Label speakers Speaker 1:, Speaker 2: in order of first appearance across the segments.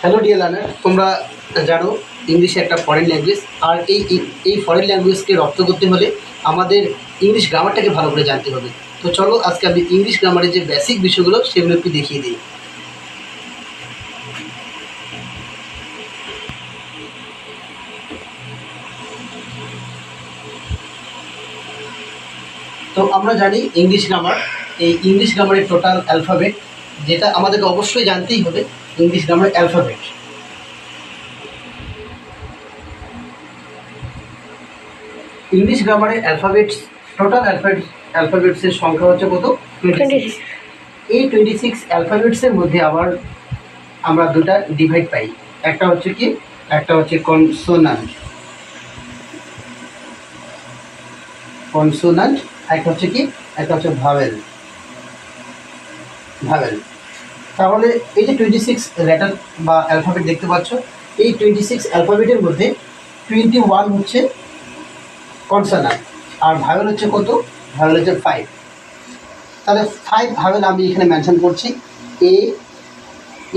Speaker 1: Hello dear learner তোমরা জানো English একটা ফরেন ল্যাঙ্গুয়েজ আর এই এই ফরেন ল্যাঙ্গুয়েজকে রপ্ত করতে হলে আমাদের ইংলিশ গ্রামারটাকে ভালো করে জানতে হবে। তো চলো, আজকে আমি ইংলিশ গ্রামারের যে বেসিক বিষয়গুলো, সেগুলো একটু দেখিয়ে দিই। তো আমরা জানি ইংলিশ গ্রামার এই ইংলিশ গ্রামারের টোটাল অ্যালফাবেট যেটা আমাদেরকে অবশ্যই জানতেই হবে ইংলিশ গ্রামার অ্যালফাবেট ইংলিশ গ্রামারের অ্যালফাবেটস টোটাল অ্যালফাবেট অ্যালফাবেটসের সংখ্যা হচ্ছে কত? এই টোয়েন্টি সিক্স অ্যালফাবেটসের মধ্যে আবার আমরা দুটা ডিভাইড পাই। একটা হচ্ছে কি? একটা হচ্ছে কনসোনান্ট কনসোনান্ট একটা হচ্ছে কি? একটা হচ্ছে ভাওয়েল ভাওয়েল তাহলে এই যে টোয়েন্টি সিক্স লেটার বা অ্যালফাবেট দেখতে পাচ্ছ, এই টোয়েন্টি সিক্স অ্যালফাবেটের মধ্যে টোয়েন্টি ওয়ান হচ্ছে কনসোনান্ট আর ভাওয়েল হচ্ছে কত? ভাওয়েল হচ্ছে ফাইভ তাহলে ফাইভ ভাওয়েল আমি এখানে মেনশন করছি। এ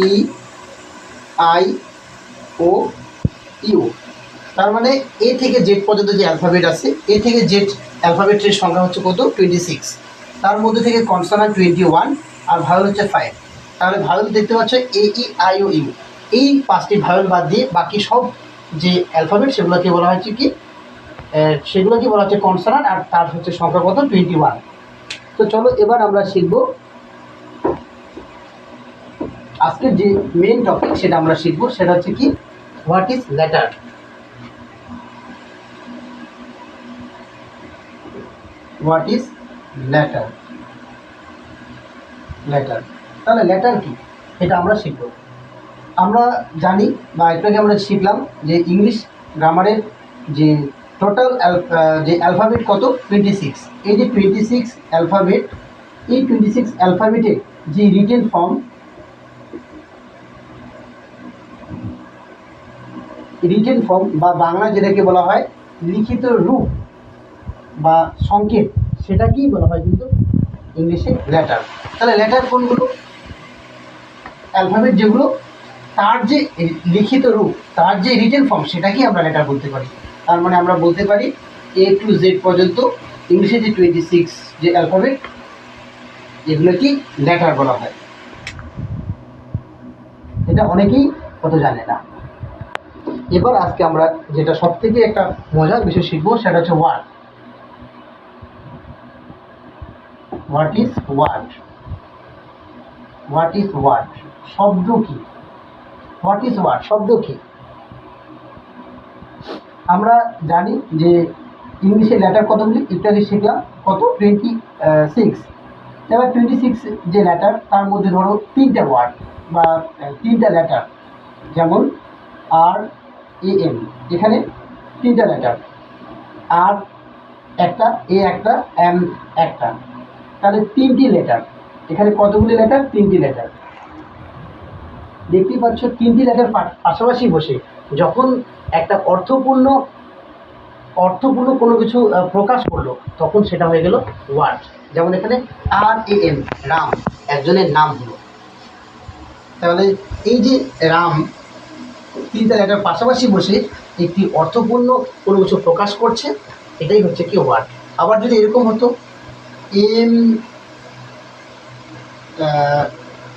Speaker 1: ই আই ও ইউ তার মানে এ থেকে জেড পর্যন্ত যে অ্যালফাবেট আছে এ থেকে জেড অ্যালফাবেটের সংখ্যা হচ্ছে কত? টোয়েন্টি সিক্স তার মধ্যে থেকে কনসোনান্ট টোয়েন্টি ওয়ান আর ভাওয়েল হচ্ছে ফাইভ তাহলে ভাওয়েল দেখতে পাচ্ছ এ ই আই ও ইউ এই পাঁচটি ভাওয়েল বাদ দিয়ে বাকি সব যে অ্যালফাবেট সেগুলোকে বলা হচ্ছে কি? সেগুলোকে বলা হচ্ছে কনসোনান্ট আর তার হচ্ছে সংখ্যা কত? টোয়েন্টি ওয়ান তো চলো এবার আমরা শিখব। আজকের যে মেন টপিক সেটা আমরা শিখব, সেটা হচ্ছে কি? What is letter what is letter letter. তাহলে লেটার কি? এটা আমরা শিখব। আমরা জানি বা একটু আমরা শিখলাম যে ইংলিশ গ্রামারের যে টোটাল যে অ্যালফাবেট কত? টোয়েন্টি সিক্স এই যে টোয়েন্টি সিক্স অ্যালফাবেট এই টোয়েন্টি সিক্স অ্যালফাবেটের যে রিটেন ফর্ম রিটেন ফর্ম বা বাংলা যেটাকে বলা হয়, লিখিত রূপ বা সংকেত, সেটাকেই বলা হয় কিন্তু ইংলিশে লেটার তাহলে লেটার কোনগুলো? অ্যালফাবেট যেগুলো, তার যে লিখিত রূপ, তার যে রিটেন ফর্ম সেটাকেই আমরা লেটার বলতে পারি। তার মানে আমরা বলতে পারি এ টু জেড পর্যন্ত, ইংলিশে যে টোয়েন্টি সিক্স যে অ্যালফাবেট এগুলো কি লেটার বলা হয়। এটা অনেকেই কত জানে না। এবার আজকে আমরা যেটা সব থেকে একটা মজার বিষয় শিখব, সেটা হচ্ছে word what is word what is word শব্দ কি? হোয়াট ইজ ওয়ার্ড শব্দ কি? আমরা জানি যে ইংলিশে লেটার কতগুলি ইত্যাদি শিখলাম। কত? টোয়েন্টি সিক্স এবার টোয়েন্টি সিক্স যে লেটার তার মধ্যে ধরো তিনটা ওয়ার্ড বা তিনটা লেটার যেমন আর এ এম এখানে তিনটা লেটার আর একটা এ একটা এম একটা। তাহলে তিনটি লেটার এখানে কতগুলি লেটার তিনটি লেটার দেখতেই পাচ্ছ, তিনটি লেটার পাশাপাশি বসে। যখন একটা অর্থপূর্ণ অর্থপূর্ণ কোনো কিছু প্রকাশ করল, তখন সেটা হয়ে গেল ওয়ার্ড যেমন এখানে আর এ এম রাম। একজনের নাম হলো। তাহলে এই যে রাম, তিনটা লেটার পাশাপাশি বসে একটি অর্থপূর্ণ কোনো কিছু প্রকাশ করছে, এটাই হচ্ছে কি ওয়ার্ড আবার যদি এরকম হতো M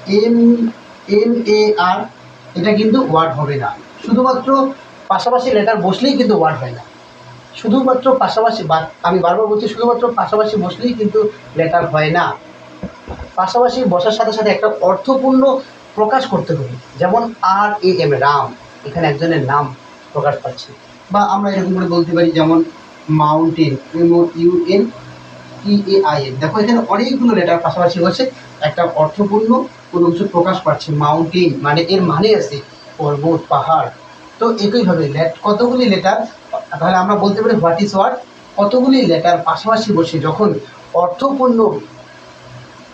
Speaker 1: M M, A, R, এটা কিন্তু ওয়ার্ড হবে না। শুধুমাত্র পাশাপাশি লেটার বসলেই কিন্তু ওয়ার্ড হয় না। শুধুমাত্র পাশাপাশি আমি বারবার বলছি, শুধুমাত্র পাশাপাশি বসলেই কিন্তু লেটার হয় না। পাশাপাশি বসার সাথে সাথে একটা অর্থপূর্ণ প্রকাশ করতে হবে। যেমন আর, এ, এম, রাম, এখানে একজনের নাম প্রকাশ পাচ্ছে। বা আমরা এরকম করে বলতে পারি, যেমন mountain U N E A I N দেখো, এখানে অনেকগুলো লেটার পাশাপাশি হচ্ছে একটা অর্থপূর্ণ, কোনো কিছু প্রকাশ পাচ্ছে মাউন্টেন মানে এর মানে আছে, পর্বত, পাহাড়। তো একইভাবে কতগুলি লেটার তাহলে আমরা বলতে পারি হোয়াট ইজ ওয়ার্ড কতগুলি লেটার পাশাপাশি বসে যখন অর্থপূর্ণ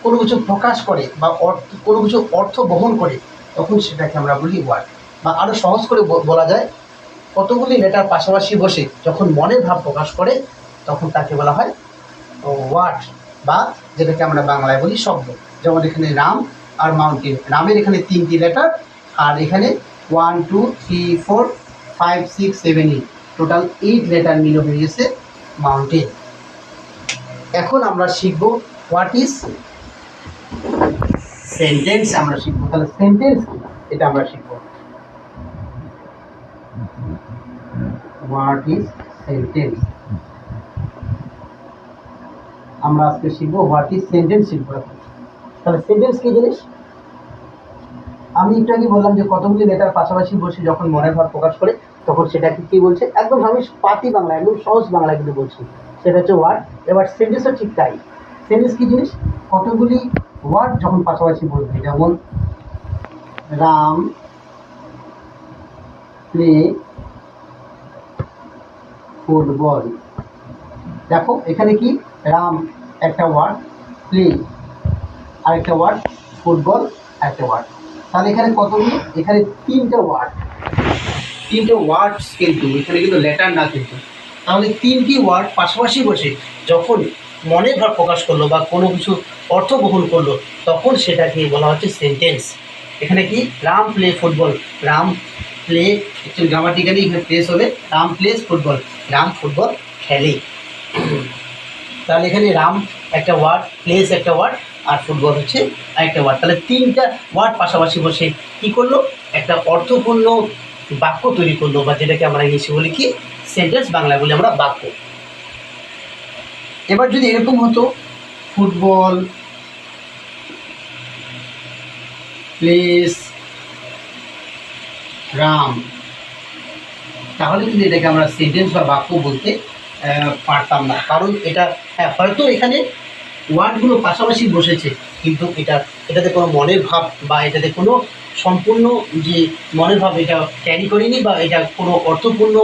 Speaker 1: কোনো কিছু প্রকাশ করে বা অর্থ কোনো কিছু অর্থ বহন করে, তখন সেটাকে আমরা বলি ওয়ার্ড বা আরও সহজ করে বলা যায়, কতগুলি লেটার পাশাপাশি বসে যখন মনের ভাব প্রকাশ করে, তখন তাকে বলা হয় ওয়ার্ড বা যেটাকে আমরা বাংলায় বলি শব্দ। যেমন এখানে রাম আর মাউন্টেন। রামের এখানে তিনটি লেটার আর এখানে one two three four five six seven eight total eight letter মিলে হয়ে গেছে মাউন্টেন। এখন আমরা শিখব হোয়াট ইজ সেন্টেন্স আমরা শিখব তাহলে সেন্টেন্স এটা আমরা শিখব। হোয়াট ইজ সেন্টেন্স আমরা আজকে শিখব হোয়াট ইজ সেন্টেন্স শিখব তাহলে সেন্টেন্স কি জিনিস? আমি একটু আগে বললাম যে কতগুলি লেটার পাশাপাশি বসে যখন মনের ভাব প্রকাশ করে, তখন সেটাকে কি বলছে? একদম আমি পাতি বাংলা, একদম সহজ বাংলা কিন্তু বলছি। সেটা হচ্ছে ওয়ার্ড এবার সেন্টেন্সও ঠিক তাই। সেন্টেন্স কি জিনিস? কতগুলি ওয়ার্ড যখন পাশাপাশি বলবে? যেমন, রাম প্লে ফুটবল। দেখো, এখানে কি? রাম। একটা ওয়ার্ড প্লে আরেকটা ওয়ার্ড ফুটবল আরেকটা ওয়ার্ড তাহলে এখানে কতগুলো এখানে তিনটে ওয়ার্ড তিনটে ওয়ার্ডস কিন্তু, এখানে কিন্তু লেটার না কিন্তু। তাহলে তিনটি ওয়ার্ড পাশাপাশি বসে যখন মনের ভাব প্রকাশ করল বা কোনো কিছু অর্থ বহন করল, তখন সেটাকে বলা হচ্ছে সেন্টেন্স এখানে কি? Ram play football Ram play actually grammatically এখানে প্লেস হবে Ram plays football Ram football খেলে। তাহলে এখানে রাম একটা ওয়ার্ড প্লেস একটা ওয়ার্ড আর ফুটবল হচ্ছে আরেকটা ওয়ার্ড তাহলে তিনটা ওয়ার্ড পাশাপাশি বসে কি করল? একটা অর্থপূর্ণ বাক্য তৈরি করল, বা যেটাকে আমরা ইংলিশে বলি কি? সেন্টেন্স বাংলায় বলি আমরা বাক্য। এবার যদি এরকম হতো, ফুটবল প্লেস রাম, তাহলে কিন্তু এটাকে আমরা সেন্টেন্স বা বাক্য বলতে পারতাম না। কারণ এটা হ্যাঁ হয়তো এখানে ওয়ার্ডগুলো পাশাপাশি বসেছে, কিন্তু এটা, এটাতে কোনো মনের ভাব বা এটাতে কোনো সম্পূর্ণ যে মনের ভাব, এটা ক্যারি করেনি বা এটা কোনো অর্থপূর্ণ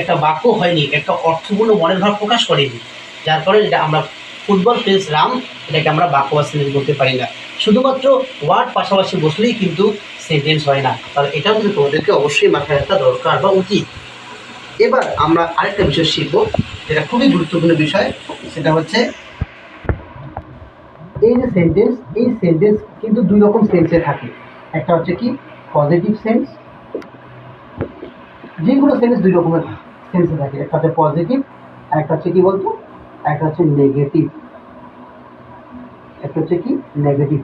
Speaker 1: একটা বাক্য হয়নি, একটা অর্থপূর্ণ মনের ভাব প্রকাশ করেনি। যার ফলে এটা আমরা ফুটবল প্লেস রাম, এটাকে আমরা বাক্য বা সেন্টেন্স বলতে পারি না। শুধুমাত্র ওয়ার্ড পাশাপাশি বসলেই কিন্তু সেন্টেন্স হয় না। তাহলে এটাও কিন্তু তোমাদেরকে অবশ্যই মাথায় রাখা দরকার বা উচিত। এবার আমরা আরেকটা বিষয় শিখব, যেটা খুবই গুরুত্বপূর্ণ বিষয়, সেটা হচ্ছে এই যে সেন্টেন্স এই সেন্টেন্স কিন্তু দুই রকম সেন্সে থাকে। একটা হচ্ছে কি পজিটিভ সেন্স যেগুলো সেন্স দুই রকমের সেন্সে থাকে। একটা হচ্ছে পজিটিভ আর একটা হচ্ছে কি বলতো? একটা হচ্ছে নেগেটিভ একটা হচ্ছে কি নেগেটিভ